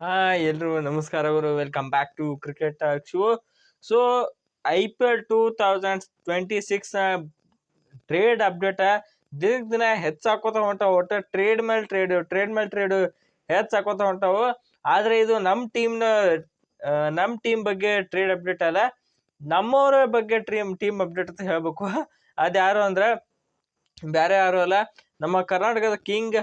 ಹಾ ಎಲ್ರು. ನಮಸ್ಕಾರ ಅವರು welcome back to cricket show so I P L two thousand twenty six trade update ದಿನಕ್ಕೆ ದಿನ ಹೆಚ್ಚಾಕೋತ ಹೊಂಟಾವ ಒಟ್ಟು ಟ್ರೇಡ್ ಮೇಲೆ ಟ್ರೇಡ್ ಟ್ರೇಡ್ ಮೇಲೆ ಟ್ರೇಡ್ ಹೆಚ್ಚಾಕೋತ ಹೊಂಟಾವು. ಆದ್ರೆ ಇದು ನಮ್ಮ ಟೀಮ್ನ ನಮ್ಮ ಟೀಮ್ ಬಗ್ಗೆ ಟ್ರೇಡ್ ಅಪ್ಡೇಟ್ ಅಲ್ಲ. ನಮ್ಮವರ ಬಗ್ಗೆ ಟ್ರೀಮ್ ಟೀಮ್ ಅಪ್ಡೇಟ್ ಅಂತ ಹೇಳ್ಬೇಕು. ಅದ್ಯಾರು ಅಂದ್ರೆ ಬೇರೆ ಯಾರು ಅಲ್ಲ. ನಮ್ಮ ಕರ್ನಾಟಕದ ಕಿಂಗ್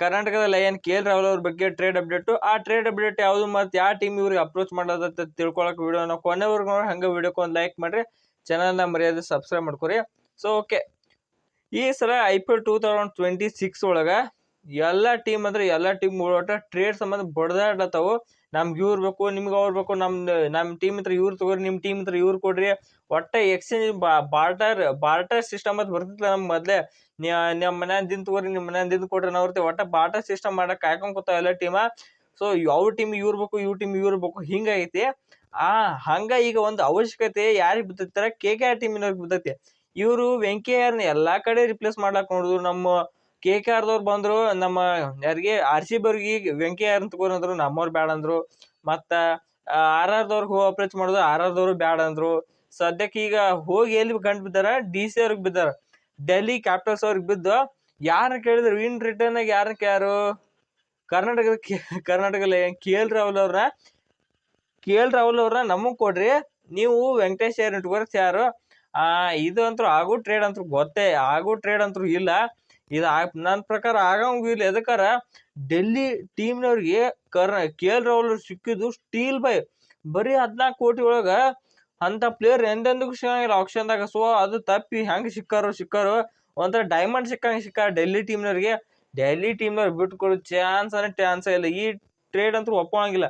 ಕರ್ನಾಟಕದ ಲಯನ್ ಕೆ ಎಲ್ ರಾಹುಲ್ ಅವ್ರ ಬಗ್ಗೆ ಟ್ರೇಡ್ ಅಪ್ಡೇಟ್ ಆ ಟ್ರೇಡ್ ಅಪ್ಡೇಟ್ ಯಾವುದು ಮತ್ತೆ ಯಾವ ಟೀಮ್ ಇವ್ರಿಗೆ ಅಪ್ರೋಚ್ ಮಾಡೋದಂತ ತಿಳ್ಕೊಳಕ್ ವಿಡಿಯೋನ ಕೊನೆವರೆಗೂ ನೋಡಿ, ಹಂಗೆ ವಿಡಿಯೋ ಒಂದು ಲೈಕ್ ಮಾಡ್ರಿ. ನ ಮರ್ಯಾದೆ ಸಬ್ಸ್ಕ್ರೈಬ್ ಮಾಡ್ಕೊರಿ. ಸೊ ಓಕೆ ಈ ಸಲ I P L two thousand twenty six ಒಳಗೆ ಎಲ್ಲ ಟೀಮ್ ಅಂದ್ರೆ ಎಲ್ಲ ಟೀಮ್ ಒಟ್ಟ ಟ್ರೇಡ್ ಸಂಬಂಧ ಬಡ್ದಾಡ್ಲತ್ತಾವು. ನಮ್ಗೆ ಇವ್ರು ಬೇಕು, ನಿಮ್ಗೆ ಅವ್ರು ಬೇಕು ನಮ್ದು ನಮ್ಮ ಟೀಮ್ ಹತ್ರ ಇವ್ರು ತಗೋರಿ ನಿಮ್ಮ ಟೀಮ್ ಹತ್ರ ಇವ್ರು ಕೊಡ್ರಿ. ಒಟ್ಟ ಎಕ್ಸ್ಚೇಂಜ್ ಬಾರ್ಟರ್ ಬಾರ್ಟರ್ ಸಿಸ್ಟಮ್ ಅಂತ ಬರ್ತಿತ್ತು ನಮ್ಮ ಮೊದಲೇ. ನಿಮ್ಮ ಮನ್ಯಾಗ ದಿನ ತಗೋರಿ ನಿಮ್ಮ ಮನ್ಯಾಗ ದಿನ ಕೊಡ್ರಿ ನಾವು ಒಟ್ಟ ಬಾರ್ಟರ್ ಸಿಸ್ಟಮ್ ಮಾಡಕ್ ಕಾಯ್ಕೊಂಡ್ ಕೂತಾವ ಎಲ್ಲ ಟೀಮ ಸೊ ಯಾವ ಟೀಮ್ ಇವ್ರು ಬೇಕು ಇವ್ ಟೀಮ್ ಇವ್ರು ಬೇಕು ಹಿಂಗೈತಿ ಆ, ಹಂಗ ಈಗ ಒಂದು ಅವಶ್ಯಕತೆ ಯಾರಿಗೆ ಬಿದ್ದೈತಾರ ಕೆ ಕೆ ಆರ್ ಟೀಮಿನವ್ರಿಗೆ ಬಿದ್ದೈತಿ. ಇವರು ವೆಂಕಯ್ಯರ್ನ ಎಲ್ಲಾ ಕಡೆ ರಿಪ್ಲೇಸ್ ಮಾಡ್ಲಾಕ್ ನೋಡಿದ್ರು. ನಮ್ಮ ಕೆ ಕೆ ಆರ್ದವ್ರು ಬಂದ್ರು, ನಮ್ಮ ಯಾರಿಗೆ ಆರ್ ಸಿ ಬರ್ಗಿ ಅಂತ ತಗೊಂಡ್ರು ನಮ್ಮವ್ರು ಬ್ಯಾಡ ಅಂದರು. ಮತ್ತು ಆರ್ ಆರ್ದವ್ರಿಗೆ ಹೋಗಿ ಅಪ್ರೋಚ್ ಮಾಡಿದ್ರು ಆರ್ ಆರ್ದವ್ರು ಬ್ಯಾಡ ಅಂದರು. ಸದ್ಯಕ್ಕೆ ಈಗ ಹೋಗಿ ಎಲ್ಲಿ ಕಂಡು ಬಿದ್ದಾರ? ಡಿ ಸಿ ಅವ್ರಿಗೆ ಬಿದ್ದಾರ. ಡೆಲ್ಲಿ ಕ್ಯಾಪಿಟಲ್ಸ್ ಅವ್ರಿಗೆ ಬಿದ್ದು ಯಾರನ್ನ ಕೇಳಿದ್ರು? ಇನ್ ರಿಟರ್ನ್ ಆಗಿ ಯಾರನ್ನ ಯಾರು? ಕರ್ನಾಟಕದ ಕರ್ನಾಟಕದಲ್ಲಿ ಕೆ ಎಲ್ ರಾಹುಲ್ ಅವ್ರನ್ನ ಕೆ ಎಲ್ ರಾಹುಲ್ ಅವ್ರನ್ನ ನಮಗೆ ಕೊಡ್ರಿ. ನೀವು ವೆಂಕಟೇಶ್ ಯಾರು ಇಟ್ಕೊಳಕ್ ಯಾರು ಇದು ಅಂತೂ ಆಗೋ ಟ್ರೇಡ್ ಅಂತೂ ಗೊತ್ತೇ. ಆಗೋ ಟ್ರೇಡ್ ಅಂತೂ ಇಲ್ಲ. ಇದು ನನ್ನ ಪ್ರಕಾರ ಆಗಂಗೂ ಇಲ್ಲ. ಎದಕ್ಕಾರ ಡೆಲ್ಲಿ ಟೀಮ್ನವ್ರಿಗೆ ಕರ್ನ ಕೆ ಎಲ್ ರಾಹುಲ್ ಸಿಕ್ಕಿದ್ದು ಸ್ಟೀಲ್ ಬೈ ಬರೀ ಹದಿನಾಲ್ಕು ಕೋಟಿ ಒಳಗ ಅಂತ ಪ್ಲೇಯರ್ ಎಂದೆಂದಿಗೂ ಸಿಗಂಗಿಲ್ಲ ಆಪ್ಷನ್ದಾಗ ಸೊ ಅದು ತಪ್ಪಿ ಹೆಂಗೆ ಸಿಕ್ಕಾರೋ ಸಿಕ್ಕಾರೋ ಒಂಥರ ಡೈಮಂಡ್ ಸಿಕ್ಕಂಗೆ ಸಿಕ್ಕಾರ ಡೆಲ್ಲಿ ಟೀಮ್ನವ್ರಿಗೆ. ಡೆಲ್ಲಿ ಟೀಮ್ನವ್ರು ಬಿಟ್ಕೊಡೋ ಚಾನ್ಸ್ ಅಂದ್ರೆ ಚಾನ್ಸ್ ಇಲ್ಲ. ಈ ಟ್ರೇಡ್ ಅಂತೂ ಒಪ್ಪೋಂಗಿಲ್ಲ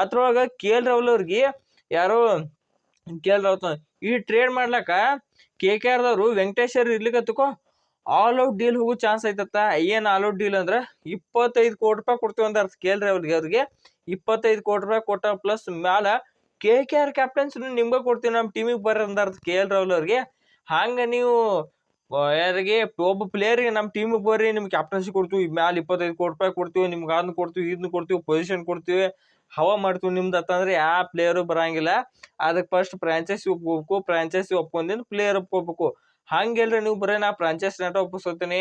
ಅದ್ರೊಳಗೆ ಕೆ ಎಲ್ ರಾಹುಲ್ ಅವ್ರಿಗೆ ಯಾರೋ ಕೆ ಎಲ್ ರಾಹುಲ್, ಈ ಟ್ರೇಡ್ ಮಾಡ್ಲಕ್ಕ ಕೆ ಕೆ ಆರ್ದವರು ವೆಂಕಟೇಶ್ವರ್ ಇರ್ಲಿಕ್ಕತ್ತಕೋ ಆಲ್ ಔಟ್ ಡೀಲ್ ಹೋಗೋ ಚಾನ್ಸ್ ಐತತ್ತ ಏನು ಆಲ್ ಔಟ್ ಡೀಲ್ ಅಂದ್ರೆ ಇಪ್ಪತ್ತೈದು ಕೋಟಿ ರೂಪಾಯಿ ಕೊಡ್ತೀವಿ ಅಂತ ಅರ್ಥ ಕೇಳ್ರಿ ಅವ್ರಿಗೆ ಅವ್ರಿಗೆ. ಇಪ್ಪತ್ತೈದು ಕೋಟಿ ರೂಪಾಯಿ ಕೊಟ್ಟ ಪ್ಲಸ್ ಮ್ಯಾಲ ಕೆ ಕೆ ಆರ್ ಕ್ಯಾಪ್ಟನ್ಸ್ ನಿಮ್ಗೆ ಕೊಡ್ತೀವಿ ನಮ್ಮ ಟೀಮಿಗೆ ಬರ್ರಿ ಅಂತ ಅರ್ಥ ಕೇಳ್ರಿ ಅವ್ರಿಗೆ. ಹಂಗೆ ನೀವು ಯಾರಿಗೆ, ಒಬ್ಬ ಪ್ಲೇಯರ್ಗೆ ನಮ್ಮ ಟೀಮಿಗೆ ಬರ್ರಿ, ನಿಮ್ಗೆ ಕ್ಯಾಪ್ಟನ್ಸಿ ಕೊಡ್ತೀವಿ, ಮ್ಯಾಲ ಇಪ್ಪತ್ತೈದು ಕೋಟಿ ರೂಪಾಯಿ ಕೊಡ್ತೀವಿ, ನಿಮ್ಗೆ ಅದನ್ನ ಕೊಡ್ತೀವಿ ಇದನ್ನ ಕೊಡ್ತೀವಿ ಪೊಸಿಷನ್ ಕೊಡ್ತೀವಿ, ಹವಾ ಮಾಡ್ತೀವಿ ನಿಮ್ದು ಅಂತಂದ್ರೆ ಯಾವ ಪ್ಲೇಯರು ಬರಂಗಿಲ್ಲ. ಅದಕ್ಕೆ ಫಸ್ಟ್ ಫ್ರಾಂಚೈಸಿ ಒಪ್ಕೋಬೇಕು ಫ್ರಾಂಚೈಸಿ ಒಪ್ಕೊಂಡಿಂದ ಪ್ಲೇಯರ್ ಒಪ್ಕೋಬೇಕು. ಹಂಗೆಲ್ರಿ ನೀವು ಬರೀ ನಾ ಫ್ರಾಂಚೈಸ್ ನೆಟ ಒಪ್ಪಿಸ್ಕೊತೀನಿ.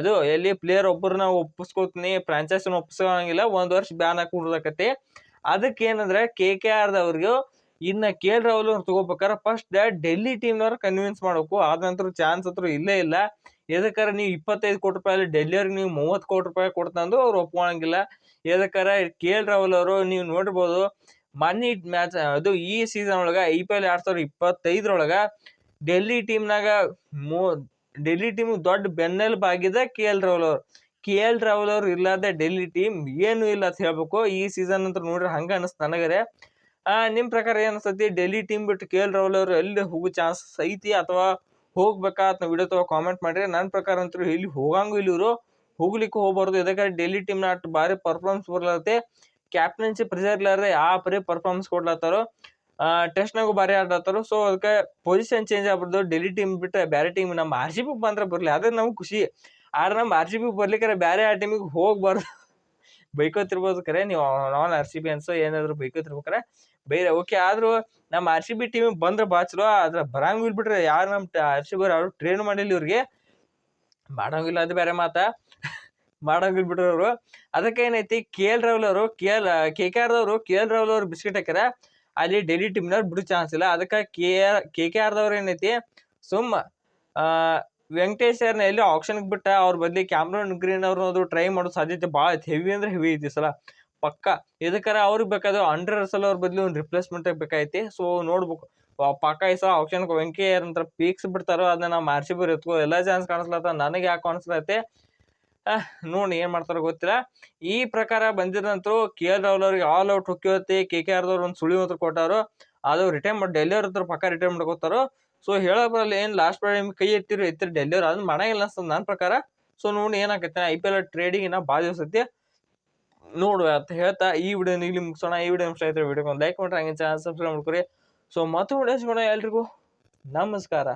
ಇದು ಎಲ್ಲಿ ಪ್ಲೇಯರ್ ಒಬ್ಬರನ್ನ ಒಪ್ಪಿಸ್ಕೊತೀನಿ ಫ್ರಾಂಚೈಸಿನ ಒಪ್ಪಿಸೋಂಗಿಲ್ಲ ಒಂದು ವರ್ಷ ಬ್ಯಾನ್ ಹಾಕಿ ಹುಡ್ದಕತಿ ಅದಕ್ಕೆ ಏನಂದ್ರೆ ಕೆ ಕೆ ಆರ್ದವ್ರಿಗೆ ಇನ್ನ ಕೆ ಎಲ್ ರಾಹುಲ್ ಅವ್ರು ತಗೋಬೇಕಾರ ಫಸ್ಟ್ ಡೆಲ್ಲಿ ಟೀಮ್ನವ್ರು ಕನ್ವಿನ್ಸ್ ಮಾಡಬೇಕು. ಆದ ನಂತರ ಚಾನ್ಸ್ ಹತ್ರ ಇಲ್ಲೇ ಇಲ್ಲ. ಎದಕ್ಕಾರ ನೀವು ಇಪ್ಪತ್ತೈದು ಕೋಟಿ ರೂಪಾಯಿ ಡೆಲ್ಲಿಯವ್ರಿಗೆ ನೀವು ಮೂವತ್ತು ಕೋಟಿ ರೂಪಾಯಿ ಕೊಡ್ತಂದು ಅವ್ರು ಒಪ್ಕೊಳಂಗಿಲ್ಲ. ಎದಕ್ಕಾರ ಕೆ ಎಲ್ ರಾಹುಲ್ ಅವರು ನೀವು ನೋಡ್ಬೋದು ಮನಿ ಮ್ಯಾಚ್ ಅದು ಈ ಸೀಸನ್ ಒಳಗ ಐ ಪಿ ಎಲ್ ಎರಡು ಸಾವಿರದ ಇಪ್ಪತ್ತೈದರೊಳಗ ಡೆಲ್ಲಿ ಟೀಮ್ನಾಗ ಮೂ, ಡೆಲ್ಲಿ ಟೀಮ್ ದೊಡ್ಡ ಬೆನ್ನೆಲುಬಾಗಿದೆ ಕೆ ಎಲ್ ರಾಹುಲ್ ಅವರು. ಕೆ ಎಲ್ ರಾಹುಲ್ ಅವರು ಇಲ್ಲದೆ ಡೆಲ್ಲಿ ಟೀಮ್ ಏನು ಇಲ್ಲ ಅಂತ ಹೇಳ್ಬೇಕು. ಈ ಸೀಸನ್ ಅಂತ ನೋಡ್ರಿ ಹಂಗೆ ಅನಿಸ್ತು ನನಗರೆ. ಆ, ನಿಮ್ ಪ್ರಕಾರ ಏನು ಅನ್ಸತಿ ಡೆಲ್ಲಿ ಟೀಮ್ ಬಿಟ್ಟು ಕೆ ಎಲ್ ರಾಹುಲ್ ಅವರು ಎಲ್ಲಿ ಹೋಗೋ ಚಾನ್ಸ್ ಐತಿ ಅಥವಾ ಹೋಗ್ಬೇಕಾ ಅಂತ ವಿಡಿಯೋ ತಗೋ ಕಾಮೆಂಟ್ ಮಾಡ್ರಿ. ನನ್ನ ಪ್ರಕಾರ ಅಂತೂ ಇಲ್ಲಿ ಹೋಗಂಗೂ ಇಲ್ಲಿ ಇವರು. ಹೋಗ್ಲಿಕ್ಕೂ ಹೋಗ್ಬಾರ್ದು. ಯಾಕಂದ್ರೆ ಡೆಲ್ಲಿ ಟೀಮ್ನ ಅಷ್ಟು ಭಾರಿ ಪರ್ಫಾರ್ಮೆನ್ಸ್ ಬರ್ಲತ್ತೆ ಕ್ಯಾಪ್ಟನ್ಸಿ ಪ್ರೆಸರ್ ಇಲ್ಲಾರ್ದೆ ಆ ಪರಿ ಪರ್ಫಾರ್ಮೆನ್ಸ್ ಕೊಡ್ಲತ್ತಾರೋ. ಟೆಸ್ಟ್ನಾಗೂ ಭಾರಿ ಆಡ್ಲತ್ತಾರೋ ಸೊ ಅದಕ್ಕೆ ಪೊಸಿಷನ್ ಚೇಂಜ್ ಆಗ್ಬಿಡ್ದು. ಡೆಲ್ಲಿ ಟೀಮ್ ಬಿಟ್ಟು ಬೇರೆ ಟೀಮ್ ನಮ್ಮ ಆರ್ ಸಿ ಬಿ ಬಂದ್ರೆ ಬರಲಿ. ಅದೇ ನಮ್ಗೆ ಖುಷಿ. ಆದ್ರೆ ನಮ್ಮ ಆರ್ ಸಿ ಬಿ ಬರ್ಲಿಕ್ಕೆ ಬೇರೆ ಆ ಟೀಮಿಗೆ ಹೋಗ್ಬಾರ್ದು. ಬೈಕೋತಿರ್ಬೋದು ಕರೆ. ನೀವು ನಾನ್ ಆರ್ ಸಿ ಬಿ ಅನ್ಸೋ ಏನಾದ್ರು ಬೈಕೋತಿರ್ಬೇಕಾರೆ ಬೇರೆ ಓಕೆ ಆದರೂ ನಮ್ಮ ಆರ್ ಸಿ ಬಿ ಟೀಮ್ ಬಂದ್ರೆ ಭಾಳ ಚಲೋ. ಆದ್ರೆ ಬರಂಗಿಲ್ಲ ಬಿಟ್ರೆ ಯಾರು ನಮ್ಮ ಆರ್ ಸಿ ಬಿ ಅವ್ರು ಟ್ರೈನ್ ಮಾಡಿಲ್ಲ ಇವ್ರಿಗೆ. ಮಾಡಂಗಿಲ್ಲ ಅದು ಬೇರೆ ಮಾತಾ. ಮಾಡೋಂಗಿಲ್ಲ ಅವರು ಅದಕ್ಕೆ ಏನೈತಿ ಕೆ ಎಲ್ ರಾಹುಲ್ ಅವರು ಕೆ ಎಲ್ ಕೆ ಕೆ ಆರ್ದವರು ಕೆ ಎಲ್ ರಾಹುಲ್ ಅವರು ಬಿಸ್ಕೆಟ್ ಹಾಕ್ಯಾರ. ಅಲ್ಲಿ ಡೆಲ್ಲಿ ಟೀಮ್ನವ್ರು ಬಿಡೋ ಚಾನ್ಸ್ ಇಲ್ಲ. ಅದಕ್ಕೆ ಕೆ ಆರ್ ಕೆ ಕೆ ಆರ್ದವ್ರು ಏನೈತಿ ಸುಮ್ಮ ವೆಂಕಟೇಶ್ವರ್ನ ಎಲ್ಲಿ ಆಪ್ಷನ್ಗೆ ಬಿಟ್ಟ, ಅವ್ರ ಬದಲಿ ಕ್ಯಾಮ್ರನ್ ಗ್ರೀನ್ ಅವ್ರನ್ನೋದು ಟ್ರೈ ಮಾಡೋ ಸಾಧ್ಯತೆ ಭಾಳ ಹೆವಿ ಅಂದ್ರೆ ಹೆವಿ ಐತಿ ಸಲ. ಪಕ್ಕ. ಇದಕ್ಕಾರ ಅವ್ರಿಗೆ ಬೇಕಾದ್ರೆ ಅಂಡರ್ ರಸಲ್ ಅವ್ರ ಬದಲು ಒಂದು ರಿಪ್ಲೇಸ್ಮೆಂಟ್ ಬೇಕಾಯ್ತಿ. ಸೊ ನೋಡ್ಬೇಕು. ಪಕ್ಕ ಈ ಸಲ ಆಪ್ಷನ್ ವೆಂಕಯ್ಯ ಅಂತ ಪೀಕ್ಸ್ ಬಿಡ್ತಾರೋ ಅದನ್ನ ನಾವು ಮಾರ್ಸಿ ಎತ್ಕೋ, ಎಲ್ಲ ಚಾನ್ಸ್ ಕಾಣಿಸ್ಲತ್ತ ನನಗೆ ಯಾಕೆ ಕಾಣಿಸ್ಲತ್ತೆ ನೋಡಿ ಏನ್ ಮಾಡ್ತಾರೋ ಗೊತ್ತಿಲ್ಲ. ಈ ಪ್ರಕಾರ ಬಂದಿರಂತೂ ಕೆ ಎಲ್ ರಾಹುಲ್ ಅವ್ರಿಗೆ ಆಲ್ ಔಟ್ ಹೊಕ್ಕಿವತ್ತಿ ಕೆ ಕೆ ಆರ್ದವ್ರು ಒಂದು ಸುಳಿ ಹತ್ರ ಕೊಟ್ಟಾರು. ಅದು ರಿಟೈನ್ ಮಾಡಿ ಡೆಲ್ಲಿ ಅವ್ರ ಹತ್ರ ಪಕ್ಕ ರಿಟೈನ್ ಮಾಡ್ಕೋತಾರೋ ಸೊ ಹೇಳೋ ಬರಲ್ಲ ಏನು ಲಾಸ್ಟ್ ನಿಮ್ ಕೈ ಎತ್ತಿರು ಡೆಲ್ಲಿ ಅವ್ರು, ಅದನ್ನ ಮಾಡಂಗಿಲ್ಲ ಅನ್ಸ್ತದೆ ನನ್ನ ಪ್ರಕಾರ. ಸೊ ನೋಡಿ ಏನಾಗತ್ತೆ ಐ ಪಿ ಎಲ್ ಟ್ರೇಡಿಂಗ್ ಇನ್ನ ಭಾಳ ದಿವಸ ಐತಿ. ನೋಡು ಅಂತ ಹೇಳ್ತಾ ಈ ವಿಡಿಯೋ ಇಲ್ಲಿ ಮುಗಿಸೋಣ. ಈ ವಿಡಿಯೋ ಇಷ್ಟ ಆಯ್ತು ವಿಡಿಯೋ ಒಂದು ಲೈಕ್ ಮಾಡ್ರಿ ಹಂಗೆ ಚಾನಲ್ ಸಬ್ಸ್ಕ್ರೈಬ್ ಮಾಡ್ಕೊರಿ. ಸೊ ಮತ್ತೆ ವಿಡಿಯೋ ಸಿಗೋಣ ಎಲ್ರಿಗೂ. ನಮಸ್ಕಾರ.